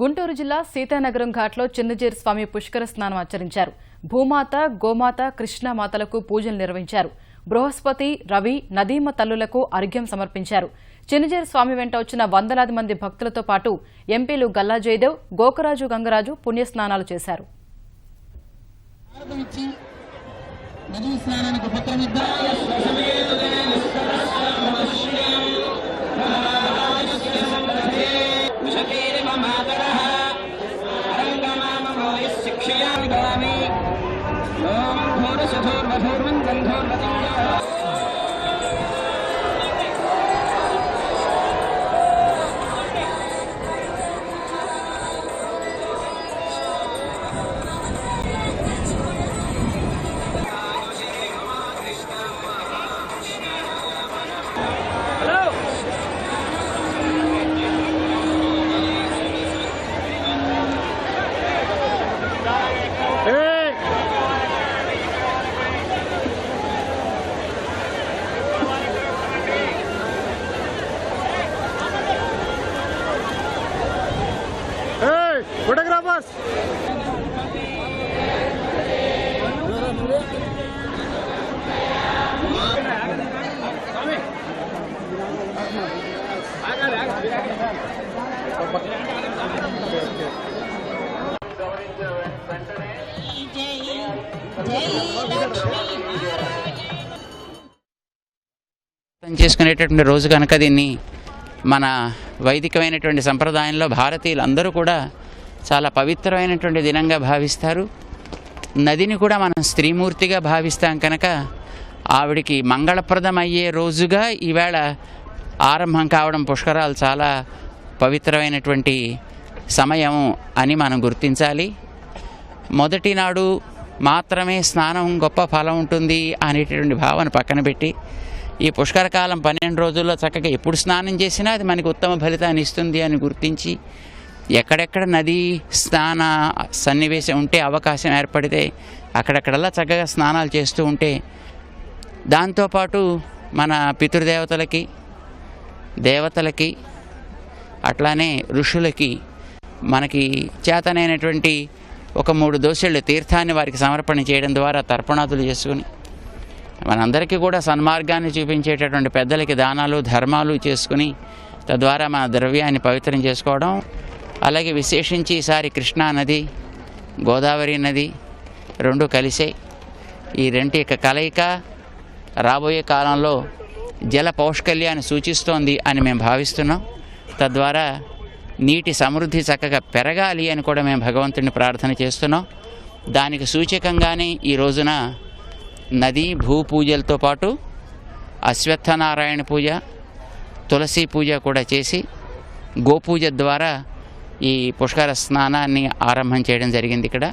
గుంటూరు జిల్లా సీతానగరం ఘాట్లో చిన్నజీరు స్వామి పుష్కర స్నానం ఆచరించారు. భూమాత గోమాత కృష్ణమాతలకు పూజలు నిర్వహించారు. బృహస్పతి రవి నదీమ తల్లులకు అర్ఘ్యం సమర్పించారు. చిన్నజీరు స్వామి వెంట వచ్చిన వందలాది మంది భక్తులతో పాటు ఎంపీలు గల్లా జయదేవ్ గోకరాజు గంగరాజు పుణ్యస్నానాలు చేశారు. భారతమిచ్చి सर्वं धार చేసుకునేటటువంటి రోజు కనుక దీన్ని మన వైదికమైనటువంటి సంప్రదాయంలో భారతీయులు అందరూ కూడా చాలా పవిత్రమైనటువంటి దినంగా భావిస్తారు. నదిని కూడా మనం స్త్రీమూర్తిగా భావిస్తాం కనుక ఆవిడికి మంగళప్రదం అయ్యే రోజుగా ఈవేళ ఆరంభం కావడం పుష్కరాలు చాలా పవిత్రమైనటువంటి సమయం అని మనం గుర్తించాలి. మొదటి నాడు మాత్రమే స్నానం గొప్ప ఫలం ఉంటుంది అనేటటువంటి భావన పక్కన పెట్టి ఈ పుష్కరకాలం పన్నెండు రోజుల్లో చక్కగా ఎప్పుడు స్నానం చేసినా అది మనకి ఉత్తమ ఫలితాన్ని ఇస్తుంది అని గుర్తించి ఎక్కడెక్కడ నదీ స్నాన సన్నివేశం ఉంటే అవకాశం ఏర్పడితే అక్కడక్కడల్లా చక్కగా స్నానాలు చేస్తూ ఉంటే దాంతోపాటు మన పితృదేవతలకి దేవతలకి అట్లానే ఋషులకి మనకి చేతనైనటువంటి ఒక మూడు దోశలు తీర్థాన్ని వారికి సమర్పణ చేయడం ద్వారా తర్పణాదులు చేసుకుని మనందరికీ కూడా సన్మార్గాన్ని చూపించేటటువంటి పెద్దలకి దానాలు ధర్మాలు చేసుకుని తద్వారా మన ద్రవ్యాన్ని పవిత్రం చేసుకోవడం అలాగే విశేషించి ఈసారి కృష్ణా నది గోదావరి నది రెండు కలిసే ఈ రెంటి యొక్క కలయిక రాబోయే కాలంలో జల పౌష్కల్యాన్ని సూచిస్తోంది అని మేము భావిస్తున్నాం. తద్వారా నీటి సమృద్ధి చక్కగా పెరగాలి అని కూడా మేము భగవంతుని ప్రార్థన చేస్తున్నాం. దానికి సూచకంగానే ఈ రోజున నదీ భూ పూజలతో పాటు అశ్వత్థనారాయణ పూజ తులసి పూజ కూడా చేసి గోపూజ ద్వారా ఈ పుష్కర స్నానాన్ని ఆరంభం చేయడం జరిగింది ఇక్కడ.